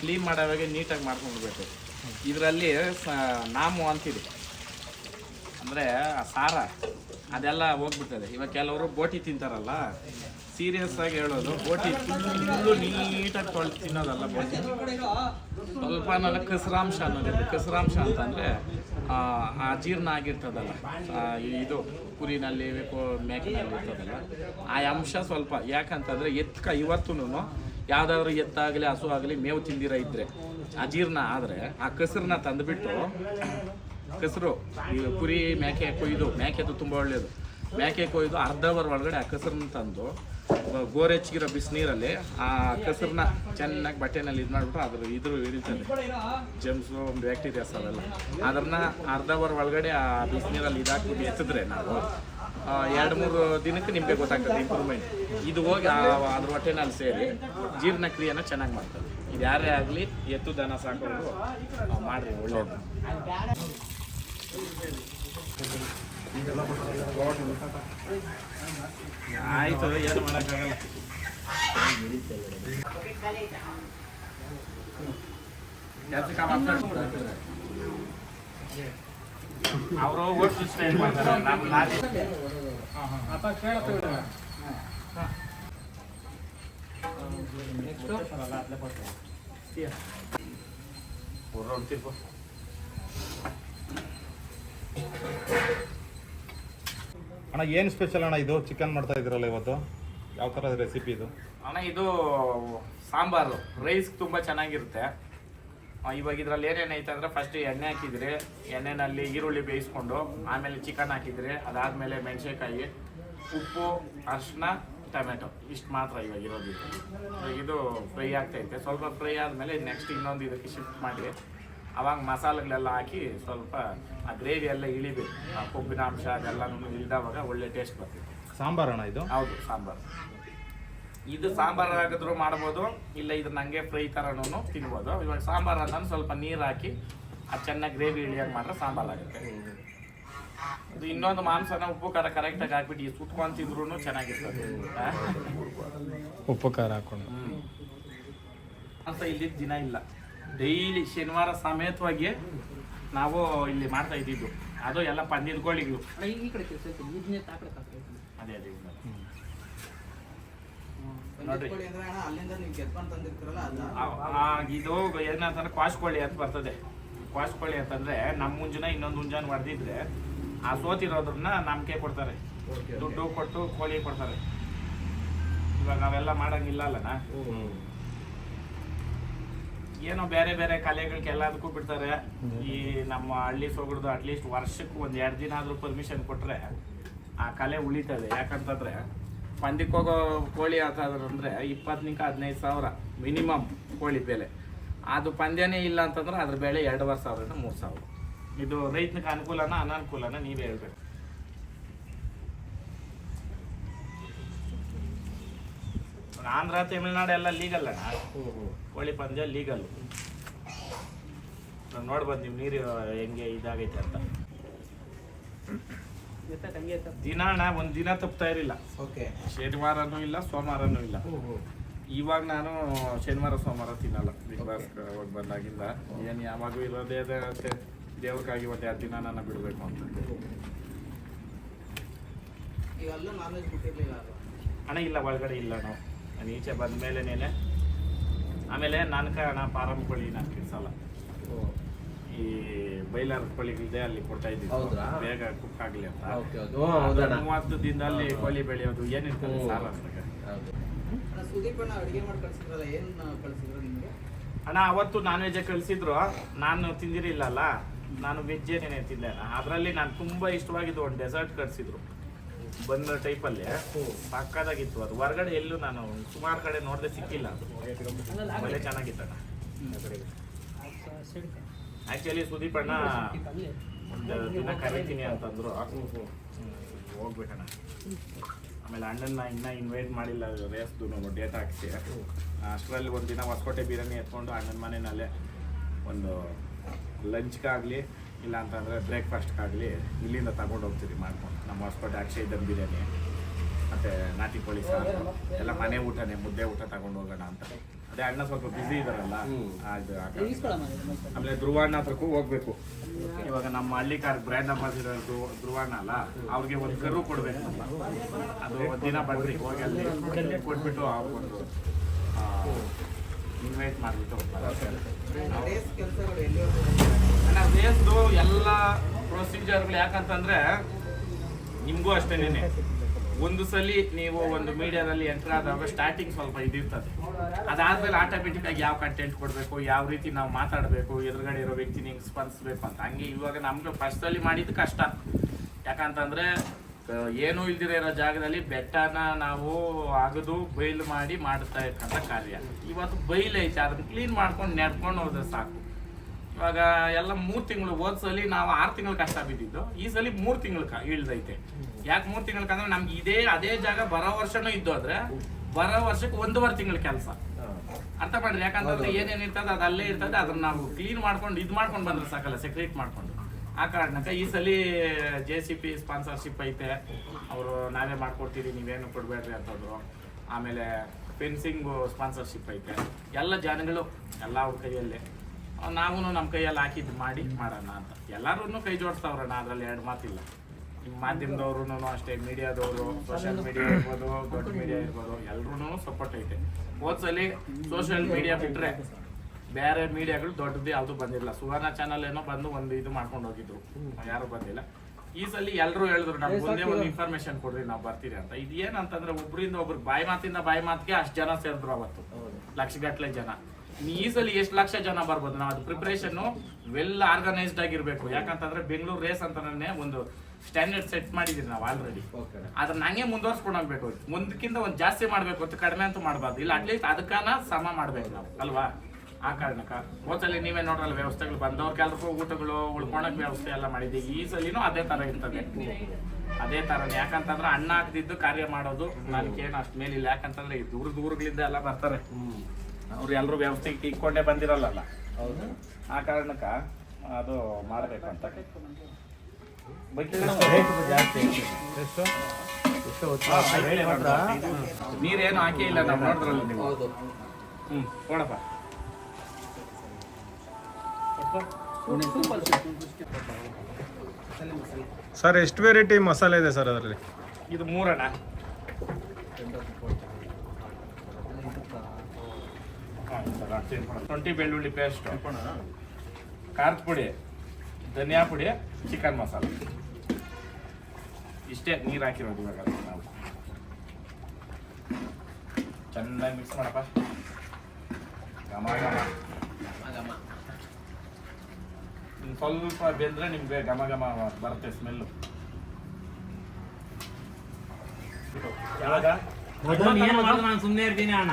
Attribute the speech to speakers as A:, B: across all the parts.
A: Clean ಮಾಡೋವಾಗ ನೀಟಾಗಿ ಮಾಡ್ಕೊಂಡ್ಬಿಡ್ಬೇಕು. ಇದರಲ್ಲಿ ನಾಮು ಅಂತಿದೆ. ಅಂದರೆ ಆ ಸಾರ, ಅದೆಲ್ಲ ಹೋಗ್ಬಿಡ್ತದೆ. ಇವಾಗ ಕೆಲವರು ಬೋಟಿ ತಿಂತಾರಲ್ಲ ಸೀರಿಯಸ್ ಆಗಿ ಹೇಳೋದು, ಬೋಟಿ ಫುಲ್ಲು ನೀಟಾಗಿ ತೊಳೆದು ತಿನ್ನೋದಲ್ಲ ಬೋಟಿ. ಸ್ವಲ್ಪ ಅನ್ನೋಲ್ಲ ಕಸರಾಂಶ ಅನ್ನೋದಿದೆ ಕಸರಾಂಶ ಅಂತಂದರೆ ಆ ಜೀರ್ಣ ಆಗಿರ್ತದಲ್ಲ. ಇದು ಕುರಿನಲ್ಲಿ ಮೇಕಿನಲ್ಲಿ ಇರ್ತದಲ್ಲ. ಆ ಅಂಶ ಸ್ವಲ್ಪ, ಯಾಕಂತಂದರೆ ಎತ್ಕ ಇವತ್ತು ಯಾವ್ದಾದ್ರು ಎತ್ತಾಗಲಿ ಹಸು ಆಗಲಿ ಮೇವು ತಿಂದಿರ ಇದ್ದರೆ ಅಜೀರ್ಣ ಆದರೆ ಆ ಕಸರನ್ನ ತಂದುಬಿಟ್ಟು, ಕಸರು, ಈ ಕುರಿ ಮೇಕೆ ಕೊಯ್ದು, ಮೇಕೆದು ತುಂಬ ಒಳ್ಳೆಯದು ಮೇಕೆ ಕೊಯ್ದು ಅರ್ಧ ಅವರ್ ಒಳಗಡೆ ಆ ಕಸರನ್ನ ತಂದು ಗೋರೆಚ್ಚಿಗಿರೋ ಬಿಸಿನೀರಲ್ಲಿ ಆ ಕಸರನ್ನ ಚೆನ್ನಾಗಿ ಬಟ್ಟೆನಲ್ಲಿ ಇದು ಮಾಡಿಬಿಟ್ರೆ ಅದ್ರ ಇದ್ರ ಇಳಿತದೆ ಜಮ್ಸು ಬ್ಯಾಕ್ಟೀರಿಯಾಸ್ ಅವೆಲ್ಲ. ಅದನ್ನ ಅರ್ಧ ಅವರ್ ಒಳಗಡೆ ಆ ಬಿಸಿನೀರಲ್ಲಿ ಇದಾಕ್ಬಿಟ್ಟು ಎತ್ತಿದ್ರೆ ನಾವು ಎರಡು ಮೂರು ದಿನಕ್ಕೆ ನಿಮಗೆ ಗೊತ್ತಾಗ್ತದೆ ಇಂಪ್ರೂವ್ಮೆಂಟ್ ಇದು ಹೋಗಿ ಅದ್ರ ಹೊಟ್ಟೆನಲ್ಲಿ ಸೇರಿ ಜೀರ್ಣಕ್ರಿಯೆನ ಚೆನ್ನಾಗಿ ಮಾಡ್ತದೆ. ಇದು ಯಾರೇ ಆಗಲಿ ಎತ್ತು ದನ ಸಾಕೊಂಡು ಮಾಡ್ರಿ ಒಳ್ಳೇದು. ಆಯ್ತು ಏನು ಮಾಡೋಕ್ಕಾಗಲ್ಲ. ಅವರು ಓಟ್ ಸ್ಟೈಲ್ ಮಾಡ್ತಾರೆ? ನಮ್ಮ ಲಾರಿ ಹೊರ್ಟಿರ್ಬೋದು
B: ಅಣ್ಣ, ಏನು ಸ್ಪೆಷಲ್ ಅಣ್ಣ ಇದು? ಚಿಕನ್ ಮಾಡ್ತಾ ಇದ್ರಲ್ಲ ಇವತ್ತು? ಯಾವ ಥರ ರೆಸಿಪಿ ಇದು?
A: ಅಣ್ಣ, ಇದು ಸಾಂಬಾರು. ರೈಸ್ ತುಂಬ ಚೆನ್ನಾಗಿರುತ್ತೆ. ಇವಾಗ ಇದ್ರಲ್ಲಿ ಏನೇನು ಐತೆ ಅಂದ್ರೆ ಫಸ್ಟ್ ಎಣ್ಣೆ ಹಾಕಿದ್ರೆ, ಎಣ್ಣೆನಲ್ಲಿ ಈರುಳ್ಳಿ ಬೇಯಿಸ್ಕೊಂಡು, ಆಮೇಲೆ ಚಿಕನ್ ಹಾಕಿದ್ರಿ, ಅದಾದಮೇಲೆ ಮೆಣಸಿನ್ಕಾಯಿ, ಉಪ್ಪು ಅರಿಶಿನ ಟೊಮೆಟೊ. ಇಷ್ಟು ಮಾತ್ರ ಇವಾಗ ಇರೋದು ಇದು. ಫ್ರೈ ಆಗ್ತೈತೆ ಸ್ವಲ್ಪ ಫ್ರೈ ಆದಮೇಲೆ ನೆಕ್ಸ್ಟ್ ಇನ್ನೊಂದು ಇದಕ್ಕೆ ಶಿಫ್ಟ್ ಮಾಡಿ. ಅವಾಗ ಮಸಾಲೆಗಳೆಲ್ಲ ಹಾಕಿ ಸ್ವಲ್ಪ ಆ ಗ್ರೇವಿ ಎಲ್ಲ ಇಳಿಬೇಕು. ಆ ಕೊಬ್ಬಿನ ಅಂಶ ಅದೆಲ್ಲನೂ ಇಳಿದವಾಗ ಒಳ್ಳೆ ಟೇಸ್ಟ್ ಬರ್ತೈತೆ.
B: ಸಾಂಬಾರ್ ಅಣ್ಣ ಇದು?
A: ಹೌದು ಸಾಂಬಾರು. ಇದು ಸಾಂಬಾರು ಆಗಿದ್ರು ಮಾಡ್ಬೋದು ಇಲ್ಲ ಇದು ನಂಗೆ ಫ್ರೈ ಥರನೂ ತಿನ್ಬೋದು. ಇವಾಗ ಸಾಂಬಾರು ಅಂತ ಸ್ವಲ್ಪ ನೀರು ಹಾಕಿ ಅದು ಚೆನ್ನಾಗಿ ಗ್ರೇವಿ ಇಳಿಯಾಗಿ ಮಾಡ್ರೆ ಸಾಂಬಾರು ಆಗುತ್ತೆ. ಇದು ಇನ್ನೊಂದು ಮಾಂಸನ ಉಪ್ಪು ಖಾರ ಕರೆಕ್ಟಾಗಿ ಹಾಕ್ಬಿಟ್ಟು ಈ ಸುಟ್ಕೊಂತಿದ್ರು ಚೆನ್ನಾಗಿರ್ತದೆ?
B: ಉಪ್ಪು ಖಾರ ಹಾಕೊಂಡು.
A: ಅಂತ ಇಲ್ಲಿದ್ದ ದಿನ ಇಲ್ಲ. ಡೈಲಿ ಶನಿವಾರ ಸಮೇತವಾಗಿ ನಾವು ಇಲ್ಲಿ ಮಾಡ್ತಾ ಇದ್ದಿದ್ದು. ಅದು ಎಲ್ಲ
C: ತಾಕಡೆ
A: ಅದೇ ಅದೇ ಇದು ಏನಂತಂದ್ರೆ ಕ್ವಾಶ್ ಕೋಳಿ ಅಂತ ಬರ್ತದೆ. ಕ್ವಾಶ್ ಕೋಳಿ ಅಂತಂದ್ರೆ ನಮ್ಮ ಮುಂಜಾನೆ ಇನ್ನೊಂದು ಮುಂಜಾನೆ ಹೊಡೆದಿದ್ರೆ ಆ ಸೋತಿರೋದ್ರನ್ನ ನಮ್ಗೆ ಕೊಡ್ತಾರೆ. ದುಡ್ಡು ಕೊಟ್ಟು ಕೋಳಿ ಕೊಡ್ತಾರೆ. ಇವಾಗ ನಾವೆಲ್ಲ ಮಾಡಂಗಿಲ್ಲ ಅಲ್ಲನ ಏನೋ ಬೇರೆ ಬೇರೆ ಕಲೆಗಳಿಗೆ ಎಲ್ಲದಕ್ಕೂ ಬಿಡ್ತಾರೆ. ಈ ನಮ್ಮ ಹಳ್ಳಿ ಸೊಗಡ್ದು ಅಟ್ಲೀಸ್ಟ್ ವರ್ಷಕ್ಕೆ ಒಂದು ಎರಡು ದಿನ ಆದರೂ ಪರ್ಮಿಷನ್ ಕೊಟ್ಟರೆ ಆ ಕಲೆ ಉಳಿತದೆ. ಯಾಕಂತಂದ್ರೆ ಪಂದ್ಯಕ್ಕೆ ಹೋಗೋ ಕೋಳಿ ಅಂದರೆ ಇಪ್ಪತ್ತನಿಂದ ಹದಿನೈದು ಸಾವಿರ ಮಿನಿಮಮ್ ಕೋಳಿ ಬೆಲೆ. ಅದು ಪಂದ್ಯನೇ ಇಲ್ಲ ಅಂತಂದ್ರೆ ಅದ್ರ ಬೆಲೆ ಎರಡುವರೆ ಸಾವಿರನ ಮೂರು ಸಾವಿರ. ಇದು ರೈತನಿಗೆ ಅನುಕೂಲನ ಅನಾನುಕೂಲನ ನೀವೇ ಹೇಳ್ಬೇಕು. ಆಂಧ್ರ ತಮಿಳ್ನಾಡು ಎಲ್ಲ ಲೀಗಲ್ ಅಣ್ಣ. ಕೋಳಿ ಪಂದ್ಯ ಲೀಗಲ್ ನೋಡ್ಬೋದು ನೀವು ನೀರು ಹೆಂಗೆ ಇದಾಗೈತೆ ಅಂತ. ದಿನ ಅಣ್ಣ ಒಂದು ದಿನ ತಪ್ತಾ ಇರಲಿಲ್ಲ.
D: ಓಕೆ
A: ಶನಿವಾರನೂ ಇಲ್ಲ ಸೋಮವಾರನೂ ಇಲ್ಲ. ಇವಾಗ ನಾನು ಶನಿವಾರ ಸೋಮವಾರ ತಿನ್ನಲ್ಲ. ಬಿಗ್ ಬಾಸ್ ಹೋಗಿ ಬಂದಾಗಿಂದ. ಏನು ಯಾವಾಗೂ ಇರೋದೇ ಅದೇ ದೇವಕ್ಕಾಗಿ ಒಂದು ಎರಡು ದಿನ ನಾನು ಬಿಡಬೇಕು ಅಂತ.
D: ಅಣ್ಣ ನಾನ್
A: ಇಲ್ಲ ಒಳಗಡೆ ಇಲ್ಲ ನಾವು. ನಾನು ಈಚೆ ಬಂದ ಮೇಲೆನೇ ಆಮೇಲೆ ನಾನು ಕಾರಣ ಪಾರಂ ಕೋಳಿ ನಾನು ಕಿಡ್ಸಲ್ಲ ಈ ಬೈಲರ್ ಕೋಳಿಗಳಿದೆ ಅಲ್ಲಿ ಕೊಡ್ತಾ ಇದ್ದೀವಿ ಬೇಗ ಕುಕ್ ಆಗಲಿ ಅಂತ.
D: ಓಕೆ ದಿನ
A: ಅಲ್ಲಿ ಮೂವತ್ತು ದಿನದಲ್ಲಿ ಕೋಳಿ ಬೆಳೆಯೋದು ಏನಿರ್ತದೆ. ಸಾಲ
D: ಅಣ್ಣ ಸುದೀಪ್ ಅಣ್ಣ ಅಡುಗೆ ಮಾಡಿ ಕಳ್ಸಿದ್ರಲ್ಲ ಏನ್ ಕಳ್ಸಿದ್ರು ನಿಮ್ಗೆ?
A: ಅಣ್ಣ ಅವತ್ತು ನಾನ್ ವೆಜ್ ಕಳಿಸಿದ್ರು. ನಾನು ತಿಂದಿರಿಲ್ಲಲ್ಲ ನಾನು ವೆಜ್ಜೇನೇನೆ ತಿಂದೆ ಅದರಲ್ಲಿ ನಾನು ತುಂಬಾ ಇಷ್ಟವಾಗಿದ್ದು ಒಂದು ಡೆಸರ್ಟ್ ಕಳಿಸಿದ್ರು. ಬಂದ ಟೈಪಲ್ಲಿ ಪಕ್ಕದಾಗಿತ್ತು ಅದು. ಹೊರಗಡೆ ಎಲ್ಲೂ ನಾನು ಸುಮಾರು ಕಡೆ ನೋಡದೆ ಸಿಕ್ಕಿಲ್ಲ ಒಳ್ಳೆ ಚೆನ್ನಾಗಿತ್ತಣ್ಣ ಆ್ಯಕ್ಚುಲಿ ಸುದೀಪ್ ಅಣ್ಣ ಒಂದು ದಿನ ಕರಿತೀನಿ ಅಂತಂದ್ರು. ಹೋಗ್ಬೇಕಣ್ಣ ಆಮೇಲೆ ಅಣ್ಣನ ಇನ್ನ ಇನ್ವೈಟ್ ಮಾಡಿಲ್ಲ, ರೇಸ್ದು ಡೇಟ್ ಹಾಕ್ಸಿ. ಅಷ್ಟರಲ್ಲಿ ಒಂದು ದಿನ ಹೊಸಕೋಟೆ ಬಿರಿಯಾನಿ ಎತ್ಕೊಂಡು ಅಣ್ಣನ ಮನೆಯಲ್ಲೇ ಒಂದು ಲಂಚ್ಗಾಗಲಿ ಇಲ್ಲ ಅಂತಂದರೆ ಬ್ರೇಕ್ಫಾಸ್ಟ್ಗಾಗಲಿ ಇಲ್ಲಿಂದ ತಗೊಂಡು ಹೋಗ್ತೀವಿ ಮಾಡ್ಕೊಂಡು. ನಮ್ಮ ಹೊಸಪೇಟೆ ಅಕ್ಷಯ್ ದಮ್ ಬಿರಿಯಾನಿ ಮತ್ತು ನಾಟಿ ಕೋಳಿ ಸಾರು ಎಲ್ಲ ಮನೆ ಊಟನೇ ಮುದ್ದೆ ಊಟ ತಗೊಂಡು ಹೋಗೋಣ ಅಂತ. ಅದೇ ಅಣ್ಣ ಸ್ವಲ್ಪ ಬ್ಯುಸಿ ಇದಾರಲ್ಲ ಅದು. ಆಮೇಲೆ ಧ್ರುವಣ್ಣ ಹತ್ರಕ್ಕೂ ಹೋಗ್ಬೇಕು. ಇವಾಗ ನಮ್ಮ ಹಳ್ಳಿಕಾರ್ ಬ್ರ್ಯಾಂಡ್ ಅಂಬಾಸಿಡರ್ ಧ್ರುವಣ್ಣ ಅಲ್ಲ ಅವ್ರಿಗೆ ಒಂದು ಕರು ಕೊಡ್ಬೇಕು. ಅದು ಒಂದ್ ದಿನ ಬರ್ರಿ ಹೋಗಿ ಅಲ್ಲಿ ಕೊಟ್ಬಿಟ್ಟು ಅವ್ರಿಗೊಂದು ಇನ್ವೈಟ್ ಮಾಡಿಬಿಟ್ಟು ಅಣ್ಣ ರೇಸ್ದು ಎಲ್ಲ ಪ್ರೊಸೀಜರ್ಗಳು ಯಾಕಂತಂದ್ರೆ ನಿಮಗೂ ಅಷ್ಟೇನೆ. ಒಂದು ಸಲ ನೀವು ಒಂದು ಮೀಡಿಯಾದಲ್ಲಿ ಎಂಟರ್ ಆದಾಗ ಸ್ಟಾರ್ಟಿಂಗ್ ಸ್ವಲ್ಪ ಇದಿರ್ತದೆ. ಅದಾದ್ಮೇಲೆ ಆಟೋಮೆಟಿಕ್ ಆಗಿ ಯಾವ ಕಂಟೆಂಟ್ ಕೊಡಬೇಕು, ಯಾವ ರೀತಿ ನಾವು ಮಾತಾಡಬೇಕು, ಎದುರುಗಡೆ ಇರೋ ವ್ಯಕ್ತಿ ನಿಂಗೆ ಸ್ಪಂದಿಸ್ಬೇಕು ಅಂತ. ಹಂಗೆ ಇವಾಗ ನಮಗೆ ಫಸ್ಟಲ್ಲಿ ಮಾಡಿದ್ದು ಕಷ್ಟ. ಯಾಕಂತಂದ್ರೆ ಏನೂ ಇಲ್ದಿರೋ ಇರೋ ಜಾಗದಲ್ಲಿ ಬೆಟ್ಟನ ನಾವು ಅಗದು ಬೈಲು ಮಾಡಿ ಮಾಡ್ತಾ ಇರ್ತಕ್ಕಂಥ ಕಾರ್ಯ. ಇವತ್ತು ಬೈಲ್ ಐತೆ, ಅದನ್ನ ಕ್ಲೀನ್ ಮಾಡ್ಕೊಂಡು ನೆಡ್ಕೊಂಡು ಹೋದ್ರೆ ಸಾಕು. ಇವಾಗ ಎಲ್ಲ ಮೂರು ತಿಂಗಳು ಹೋದ್ ಸಲ ನಾವು ಆರು ತಿಂಗಳು ಕಷ್ಟ ಬಿದ್ದಿದ್ದು. ಈ ಸಲ ಮೂರು ತಿಂಗಳು ಇಳ್ದೈತೆ. ಯಾಕೆ ಮೂರು ತಿಂಗಳು ಅಂದ್ರೆ ನಮ್ಗೆ ಇದೇ ಅದೇ ಜಾಗ ಬರೋ ವರ್ಷನೂ ಇದ್ದು ಆದ್ರೆ ಬರೋ ವರ್ಷಕ್ಕೆ ಒಂದೂವರೆ ತಿಂಗಳ ಕೆಲಸ. ಅರ್ಥ ಮಾಡ್ರಿ? ಯಾಕಂತಂದ್ರೆ ಏನೇನ್ ಇರ್ತದೆ ಅದು ಅಲ್ಲೇ ಇರ್ತದೆ ಅದನ್ನ ನಾವು ಕ್ಲೀನ್ ಮಾಡ್ಕೊಂಡು ಇದು ಮಾಡ್ಕೊಂಡು ಬಂದ್ರೆ ಸಾಕಲ್ಲ ಸೆಕ್ರೇಟ್ ಮಾಡ್ಕೊಂಡು. ಆ ಕಾರಣಕ್ಕೆ ಈ ಸಲ ಜೆ ಸಿ ಪಿ ಸ್ಪಾನ್ಸರ್ಶಿಪ್ ಐತೆ. ಅವರು ನಾವೇ ಮಾಡ್ಕೊಡ್ತೀರಿ ನೀವೇನು ಕೊಡಬೇಡ್ರಿ ಅಂತಂದ್ರು. ಆಮೇಲೆ ಫೆನ್ಸಿಂಗು ಸ್ಪಾನ್ಸರ್ಶಿಪ್ ಐತೆ. ಎಲ್ಲ ಜನಗಳು ಎಲ್ಲ ಅವ್ರ ಕೈಯಲ್ಲೇ. ನಾವು ನಮ್ಮ ಕೈಯಲ್ಲಿ ಹಾಕಿದ್ದು ಮಾಡಿ ಮಾಡೋಣ ಅಂತ. ಎಲ್ಲರೂ ಕೈ ಜೋಡಿಸ್ತಾವ್ರಣ ಅದರಲ್ಲಿ ಎರಡು ಮಾತಿಲ್ಲ. ನಿಮ್ಮ ಮಾಧ್ಯಮದವ್ರು ಅಷ್ಟೇ ಮೀಡಿಯಾದವರು ಸೋಷಿಯಲ್ ಮೀಡಿಯಾ ಇರ್ಬೋದು ದೊಡ್ಡ ಮೀಡಿಯಾ ಇರ್ಬೋದು ಎಲ್ರೂ ಸಪೋರ್ಟ್ ಐತೆ. ಹೋದ್ಸಲಿ ಸೋಷಿಯಲ್ ಮೀಡಿಯಾ ಬಿಟ್ಟರೆ ಬೇರೆ ಮೀಡಿಯಾಗಳು ದೊಡ್ಡದು ಯಾವುದು ಬಂದಿಲ್ಲ. ಸುವರ್ಣ ಚಾನಲ್ ಏನೋ ಬಂದು ಒಂದು ಇದು ಮಾಡ್ಕೊಂಡು ಹೋಗಿದ್ರು. ಯಾರು ಬಂದಿಲ್ಲ. ಈ ಸಲ ಎಲ್ಲರೂ ಹೇಳಿದ್ರು ನಮ್ಗೆ ಒಂದೇ ಒಂದು ಇನ್ಫಾರ್ಮೇಶನ್ ಕೊಡ್ರಿ ನಾವು ಬರ್ತೀರಿ ಅಂತ. ಇದು ಏನಂತಂದ್ರೆ ಒಬ್ರಿಂದ ಒಬ್ರಿಗೆ ಬಾಯಿ ಮಾತಿಂದ ಬಾಯಿ ಮಾತಿಗೆ ಅಷ್ಟು ಜನ ಸೇರಿದ್ರು ಅವತ್ತು. ಲಕ್ಷಗಟ್ಟಲೆ ಜನ. ಈ ಸಲ ಎಷ್ಟು ಲಕ್ಷ ಜನ ಬರ್ಬೋದು? ನಾವು ಅದು ಪ್ರಿಪ್ರೇಷನ್ ವೆಲ್ ಆರ್ಗನೈಸ್ಡ್ ಆಗಿರ್ಬೇಕು. ಯಾಕಂತಂದ್ರೆ ಬೆಂಗಳೂರು ರೇಸ್ ಅಂತಾನೆ ಒಂದು ಸ್ಟ್ಯಾಂಡರ್ಡ್ ಸೆಟ್ ಮಾಡಿದೀವಿ ನಾವು ಆಲ್ರೆಡಿ ಅದನ್ನ ನಂಗೆ ಮುಂದುವರ್ಸ್ಕೊಂಡು ಹೋಗ್ಬೇಕು. ಮುಂದಕ್ಕಿಂತ ಒಂದು ಜಾಸ್ತಿ ಮಾಡ್ಬೇಕು ಅಂತ ಕಡಿಮೆ ಅಂತೂ ಮಾಡಬಾರ್ದು. ಇಲ್ಲ ಅಟ್ಲೀಸ್ಟ್ ಅದಕ್ಕಾನ ಸಮ ಮಾಡ್ಬೇಕು ನಾವು. ಅಲ್ವಾ? ಆ ಕಾರಣಕ್ಕ. ಹೋದಲ್ಲಿ ನೀವೇ ನೋಡ್ರಲ್ಲ ವ್ಯವಸ್ಥೆಗಳು ಬಂದವ್ರ ಕೆಲಸ ಊಟಗಳು ಉಳ್ಕೊಳಕ್ ವ್ಯವಸ್ಥೆ ಎಲ್ಲ ಮಾಡಿದ್ದೀವಿ ಈ ಸಲಿನೂ ಅದೇ ತರ ಇರ್ತದೆ. ಅದೇ ತರನೇ. ಯಾಕಂತಂದ್ರೆ ಅಣ್ಣ ಹಾಕ್ದಿದ್ದು ಕಾರ್ಯ ಮಾಡೋದು. ನನಗೇನು ಅಷ್ಟು ಮೇಲಿಲ್ಲ. ಯಾಕಂತಂದ್ರೆ ಈ ದೂರ ದೂರಗಳಿಂದ ಎಲ್ಲ ಬರ್ತಾರೆ. ಅವ್ರು ಎಲ್ಲರೂ ವ್ಯವಸ್ಥೆಗೆ ಇಟ್ಕೊಂಡೇ ಬಂದಿರಲ್ಲ ಆ ಕಾರಣಕ್ಕೆ ಅದು ಮಾಡಬೇಕು ಅಂತ. ನೀರೇನು ಹಾಕೇ ಇಲ್ಲ ನಾವು ನೋಡಿದ್ರಲ್ಲ ನೀವು. ಹ್ಞೂ ಕೊಡಪ್ಪ
E: ಸರ್ ಎಷ್ಟು ವೆರೈಟಿ ಮಸಾಲೆ ಇದೆ ಸರ್ ಅದರಲ್ಲಿ?
A: ಇದು ಮೂರಣ್ಣ ಶುಂಠಿ, ಬೆಳ್ಳುಳ್ಳಿ ಪೇಸ್ಟ್ ಖಾರದ ಪುಡಿ, ಧನಿಯಾ ಪುಡಿ ಚಿಕನ್ ಮಸಾಲ ಇಷ್ಟೇ, ನೀರು ಹಾಕಿರೋದು ಇವಾಗ ನಾವು. ಚೆನ್ನಾಗಿ ಮಿಕ್ಸ್ ಮಾಡಪ್ಪ. ಘಮ ಘಮ. ಸ್ವಲ್ಪ ಬೆಂದ್ರೆ ನಿಮ್ಗೆ ಘಮ ಘಮ ಬರುತ್ತೆ ಸ್ಮೆಲ್ಲು
C: ಅದನ್ನ ಏನ್ ಮಾಡೋದು ನಾನು ಸುಮ್ನೆ ಇರ್ತೀನಿ ಅಣ್ಣ.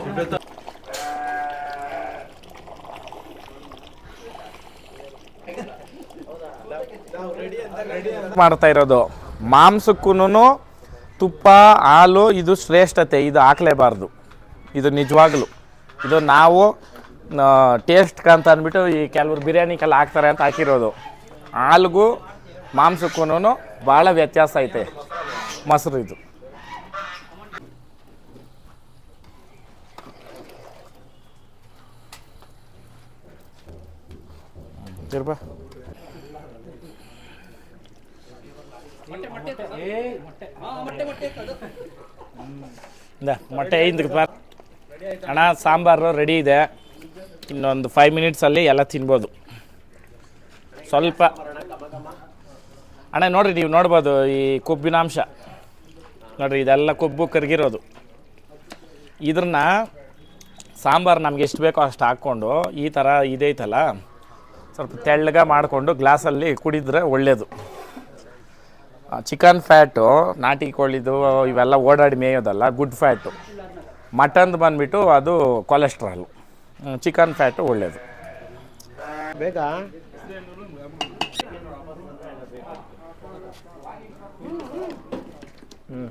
C: ಹೋಗ್ತಾನೆ.
A: ಮಾಡ್ತಾ ಇರೋದು. ಮಾಂಸಕ್ಕೂ ತುಪ್ಪ, ಹಾಲು, ಇದು ಶ್ರೇಷ್ಠತೆ, ಇದು ಹಾಕ್ಲೇಬಾರ್ದು. ಇದು ನಿಜವಾಗ್ಲು. ಇದು ನಾವು ಟೇಸ್ಟ್ ಅಂತ ಅಂದ್ಬಿಟ್ಟು ಈ ಕೆಲವ್ರು ಬಿರಿಯಾನಿಗೆಲ್ಲ ಹಾಕ್ತಾರೆ ಅಂತ ಹಾಕಿರೋದು. ಹಾಲ್ಗೂ ಮಾಂಸಕ್ಕೂ ಭಾಳ ವ್ಯತ್ಯಾಸ ಐತೆ. ಮೊಸರು ಇದು. ತಿರ್ಬಾ ಇಂದ ಮೊಟ್ಟೆ ಐದು ಬಾ ಅಣ್ಣ ಸಾಂಬಾರು ರೆಡಿ ಇದೆ. ಇನ್ನೊಂದು ಫೈವ್ ಮಿನಿಟ್ಸಲ್ಲಿ ಎಲ್ಲ ತಿನ್ಬೋದು. ಸ್ವಲ್ಪ. ಅಣ್ಣ ನೋಡ್ರಿ ನೀವು ನೋಡ್ಬೋದು ಈ ಕೊಬ್ಬಿನಾಂಶ. ನೋಡ್ರಿ ಇದೆಲ್ಲ ಕೊಬ್ಬು ಕರಗಿರೋದು. ಇದ್ರನ್ನ ಸಾಂಬಾರು ನಮ್ಗೆ ಎಷ್ಟು ಬೇಕೋ ಅಷ್ಟು ಹಾಕ್ಕೊಂಡು ಈ ಥರ ಇದೈತಲ್ಲ ಸ್ವಲ್ಪ ತೆಳ್ಳಗೆ ಮಾಡಿಕೊಂಡು ಗ್ಲಾಸಲ್ಲಿ ಕುಡಿದ್ರೆ ಒಳ್ಳೆಯದು ಚಿಕನ್ ಫ್ಯಾಟು ನಾಟಿ ಕೋಳಿದು ಇವೆಲ್ಲ ಓಡಾಡಿ ಮೇಯೋದಲ್ಲ ಗುಡ್ ಫ್ಯಾಟು ಮಟನ್ದು ಬಂದುಬಿಟ್ಟು ಅದು ಕೊಲೆಸ್ಟ್ರಾಲು ಚಿಕನ್ ಫ್ಯಾಟು ಒಳ್ಳೆಯದು ಬೇಗ? ಹ್ಞೂ